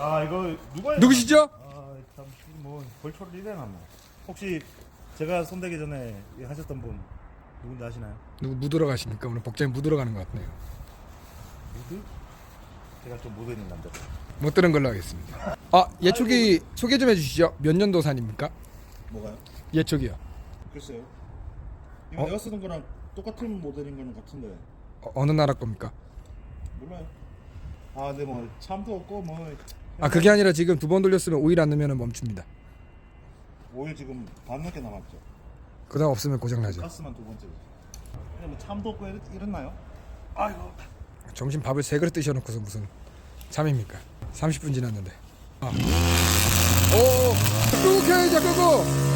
아 이거 누가 누구시죠? 아참뭐 벌초를 이래 놨나 혹시 제가 손대기 전에 하셨던 분 누군지 아시나요? 누구 묻으러 가십니까? 오늘 복장이 묻으러 가는 것 같네요. 무드? 제가 좀 무드인 남자 못 들은 걸로 하겠습니다. 아 예초기 소개 좀 해주시죠. 몇 년도 산입니까? 뭐가요? 예초기요. 글쎄요 이거 어? 내가 쓰는 거랑 똑같은 모델인 거는 같은데 어, 어느 나라 겁니까? 몰라요 아 근데 뭐 참도 없고 뭐 아 그게 아니라 지금 두 번 돌렸으면 오일 안 넣으면 멈춥니다. 오일 지금 반 넘게 남았죠 그다음 없으면 고장 나죠. 가스만 두 번째 근데 뭐 참도 없고 이랬, 이랬나요? 아이고 점심 밥을 세 그릇 드셔놓고서 무슨 잠입니까? 30분 지났는데. 아. 오, 끄고 켜야죠, 끄고.